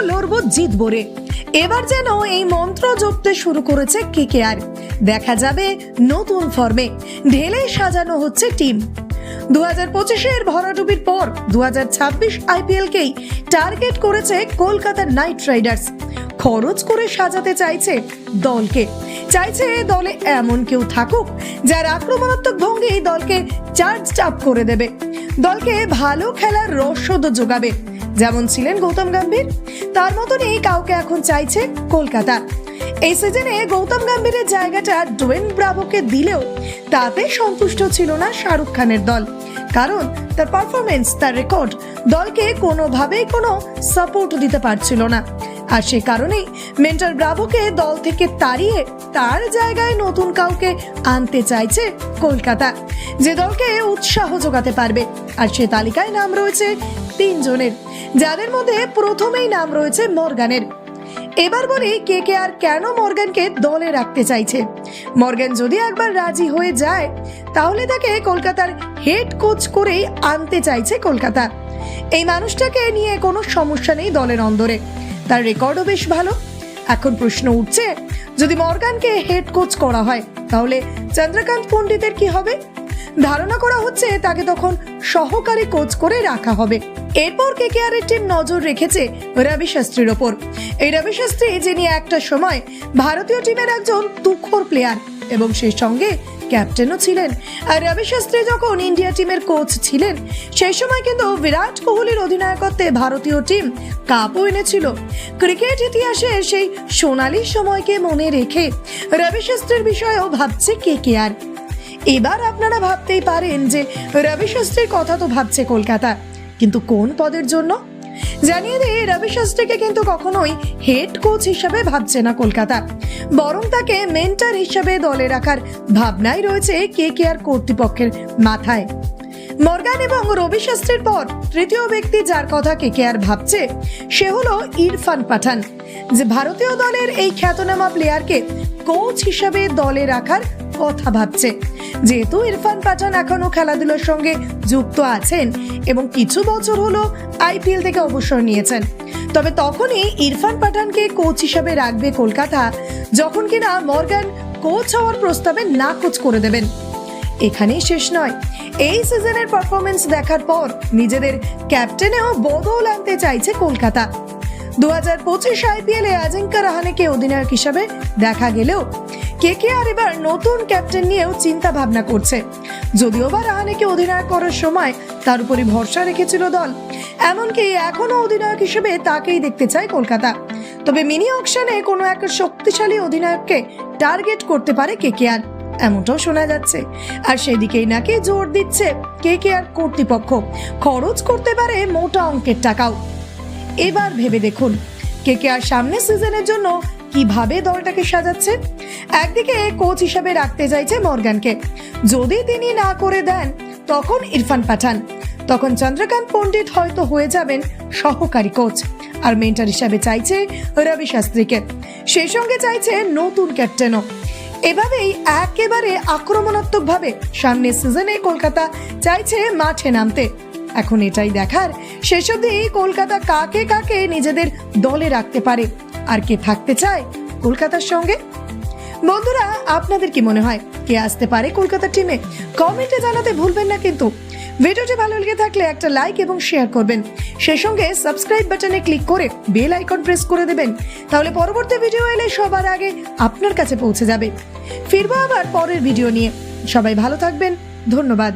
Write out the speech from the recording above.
লড়বো জিতবো রে এবার যেন এই মন্ত্র জপতে শুরু করেছে কে আর। দেখা যাবে নতুন ফর্মে ঢেলে সাজানো হচ্ছে টিম। দু হাজার পঁচিশের ভরাডুবির পর দু হাজার ছাব্বিশ টার্গেট করেছে কলকাতা নাইট রাইডার্স। খরচ করে সাজাতে চাইছে দলকে। চাইছে দলে এমন কেউ থাকুক যার আক্রমণাত্মক ভঙ্গি দলকে চার্জ আপ করে দেবে। দলকে ভালো খেলার রসদ যোগাবে। যেমন ছিলেন গৌতম গম্ভীর, তার মতনই কাউকে এখন চাইছে কলকাতা। এই সিজনে গৌতম গম্ভীরের জায়গাটা ডোয়েন ব্রাভোকে দিলেও তাতে সন্তুষ্ট ছিল না শাহরুখ খানের দল। কারণ তার পারফরমেন্স তার রেকর্ড দলকে কোনোভাবেই কোনো সাপোর্ট দিতে পারছিল না। আর সে কারণেই মেন্টার ব্রাভোকে দল থেকে তাড়িয়ে তার জায়গায় নতুন কাউকে আনতে চাইছে কলকাতা, যে দলকে উৎসাহ যোগাতে পারবে। আর সে তালিকায় নাম রয়েছে তিনজনের। যাদের মধ্যে প্রথমেই নাম রয়েছে মর্গানের। এবার বলি কে কে আর কেন মর্গানকে দলে রাখতে চাইছে। মর্গান যদি একবার রাজি হয়ে যায়, তাহলে তাকে কলকাতার হেড কোচ করেই আনতে চাইছে কলকাতা। এই মানুষটাকে নিয়ে কোনো সমস্যা নেই দলের অন্দরে। তার রেকর্ডও বেশ ভালো। এখন প্রশ্ন উঠছে, যদি মর্গানকে হেড কোচ করা হয়, তাহলে চন্দ্রকান্ত পণ্ডিতের কি হবে? ধারণা করা হচ্ছে তাকে তখন সহকারী কোচ করে রাখা হবে। এরপর কেকেআর এর টিম নজর রেখেছে রবি শাস্ত্রীর ওপর। এই রবি শাস্ত্রী, যিনি একটা সময় ভারতীয় টিমের একজন তুখোর প্লেয়ার এবং সেই সঙ্গে ক্যাপ্টেনও ছিলেন। আর রবি শাস্ত্রী যখন ইন্ডিয়া টিমের কোচ ছিলেন, সেই সময় কিন্তু বিরাট কোহলির অধিনায়কত্বে ভারতীয় টিম কাপও এনেছিল। ক্রিকেট ইতিহাসে সেই সোনালী সময়কে মনে রেখে রবি শাস্ত্রীর বিষয়েও ভাবছে কে কে আর এবার আপনারা ভাবতেই পারেন যে রবি শাস্ত্রীর কথা তো ভাবছে কলকাতা। কিন্তু কোন পদের জন্য? জানিয়ে দিয়ে রবি শাস্ত্রীকে কিন্তু কখনোই হেড কোচ হিসাবে ভাবছে না কলকাতা। বরং তাকে মেন্টার হিসাবে দলে রাখার ভাবনাই রয়েছে কে কে আর কর্তৃপক্ষের মাথায়। মর্গান এবং রবি শাস্ত্রীর পর তৃতীয় ব্যক্তি যার কথা কে কে আর ভাবছে, সে হলো ইরফান পাঠান। যে ভারতীয় দলের এই খ্যাতনামা প্লেয়ারকে কোচ হিসাবে দলে রাখার কথা ভাবছে। যেহেতু ইরফান পাঠান এখনও খেলাধুলার সঙ্গে যুক্ত আছেন এবং কিছু বছর হলো আইপিএল থেকে অবসর নিয়েছেন। তবে তখনই ইরফান পাঠানকে কোচ হিসাবে রাখবে কলকাতা, যখন কিনা মর্গান কোচ হওয়ার প্রস্তাবে নাকচ করে দেবেন। এখানেই শেষ নয়। এই সিজনের পারফরমেন্স দেখার পর নিজেদের ক্যাপ্টেনেও বদল আনতে চাইছে কলকাতা। দু হাজার পঁচিশ আইপিএলে অজিঙ্কা রাহানেকে অধিনায়ক হিসাবে দেখা গেলেও কে কে আর এবার নতুন ক্যাপ্টেন নিয়েও চিন্তা ভাবনা করছে। যদিও বা রাহানেকে অধিনায়ক করার সময় তার উপরই ভরসা রেখেছিল দল। এমনকি এখনও অধিনায়ক হিসেবে তাকেই দেখতে চায় কলকাতা। তবে মিনি অকশনে কোনো এক শক্তিশালী অধিনায়ককে টার্গেট করতে পারে কে কে আর, এমনটাও শোনা যাচ্ছে। আর সেদিকেই নাকি জোর দিচ্ছে কে কে আর কর্তৃপক্ষ। খরচ করতে পারে মোটা অঙ্কের টাকাও। এবার ভেবে দেখুন, কে কে আর সামনের সিজনের জন্য কীভাবে দলটাকে সাজাচ্ছে? একদিকে কোচ হিসাবে রাখতে চাইছে মর্গানকে। যদি তিনি না করে দেন, তখন ইরফান পাঠান। তখন চন্দ্রকান্ত পণ্ডিত হয়তো হয়ে যাবেন সহকারী কোচ আর মেন্টার হিসাবে চাইছে রবি শাস্ত্রীকে। সেই সঙ্গে চাইছে নতুন ক্যাপ্টেনও। এভাবেই একেবারে আক্রমণাত্মকভাবে সামনের সিজনে কলকাতা চাইছে মাঠে নামতে। এখন এটাই দেখার শেষ অবধি কলকাতা কাকে কাকে নিজেদের দলে রাখতে পারে? আর কে থাকতে চায় কলকাতার সঙ্গে? বন্ধুরা, আপনাদের কি মনে হয় কে আসতে পারে কলকাতা টিমে কমেন্টে জানাতে ভুলবেন না কিন্তু। ভিডিওটি ভালো লেগে থাকলে একটা লাইক এবং শেয়ার করবেন। সেই সঙ্গে সাবস্ক্রাইব বাটনে ক্লিক করে বেল আইকন প্রেস করে দেবেন। তাহলে পরবর্তী ভিডিও এলে সবার আগে আপনার কাছে পৌঁছে যাবে। ফিরবো আবার পরের ভিডিও নিয়ে। সবাই ভালো থাকবেন। ধন্যবাদ।